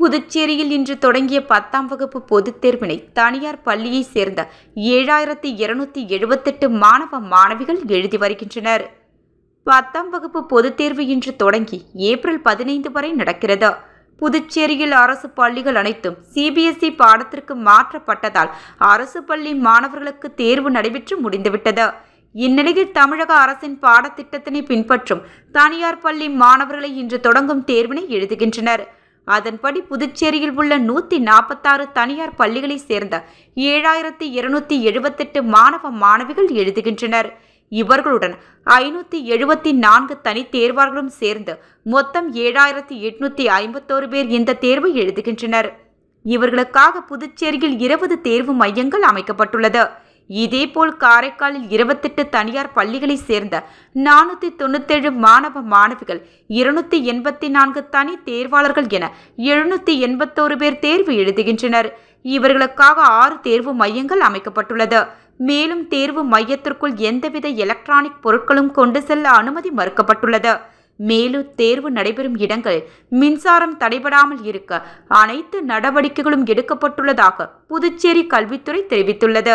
புதுச்சேரியில் இன்று தொடங்கிய பத்தாம் வகுப்பு பொதுத் தேர்வினை தனியார் பள்ளியைச் சேர்ந்த ஏழாயிரத்தி இருநூத்தி எழுபத்தெட்டு மாணவ மாணவிகள் எழுதி வருகின்றனர். பத்தாம் வகுப்பு பொதுத் தேர்வு இன்று தொடங்கி ஏப்ரல் பதினைந்து வரை நடக்கிறது. புதுச்சேரியில் அரசு பள்ளிகள் அனைத்தும் சிபிஎஸ்இ பாடத்திற்கு மாற்றப்பட்டதால் அரசு பள்ளி மாணவர்களுக்கு தேர்வு நடைபெற்று முடிந்துவிட்டது. இந்நிலையில் தமிழக அரசின் பாடத்திட்டத்தினை பின்பற்றும் தனியார் பள்ளி மாணவர்களை இன்று தொடங்கும் தேர்வினை எழுதுகின்றனர். அதன்படி புதுச்சேரியில் உள்ள நூற்றி நாற்பத்தாறு தனியார் பள்ளிகளைச் சேர்ந்த ஏழாயிரத்தி இருநூத்தி எழுபத்தெட்டு மாணவ மாணவிகள் எழுதுகின்றனர். இவர்களுடன் ஐநூற்றி எழுபத்தி நான்கு தனி தேர்வார்களும் சேர்ந்து மொத்தம் ஏழாயிரத்தி எட்நூத்தி ஐம்பத்தோரு பேர் இந்த தேர்வை எழுதுகின்றனர். இவர்களுக்காக புதுச்சேரியில் இருபது தேர்வு மையங்கள் அமைக்கப்பட்டுள்ளது. இதேபோல் காரைக்காலில் இருபத்தெட்டு தனியார் பள்ளிகளைச் சேர்ந்த நானூற்றி தொண்ணூத்தேழு மாணவ மாணவிகள் இருநூத்தி எண்பத்தி நான்கு தனி தேர்வாளர்கள் என எழுநூத்தி எண்பத்தோரு பேர் தேர்வு எழுதுகின்றனர். இவர்களுக்காக ஆறு தேர்வு மையங்கள் அமைக்கப்பட்டுள்ளது. மேலும் தேர்வு மையத்திற்குள் எந்தவித எலக்ட்ரானிக் பொருட்களும் கொண்டு செல்ல அனுமதி மறுக்கப்பட்டுள்ளது. மேலும் தேர்வு நடைபெறும் இடங்கள் மின்சாரம் தடைபடாமல் இருக்க அனைத்து நடவடிக்கைகளும் எடுக்கப்பட்டுள்ளதாக புதுச்சேரி கல்வித்துறை தெரிவித்துள்ளது.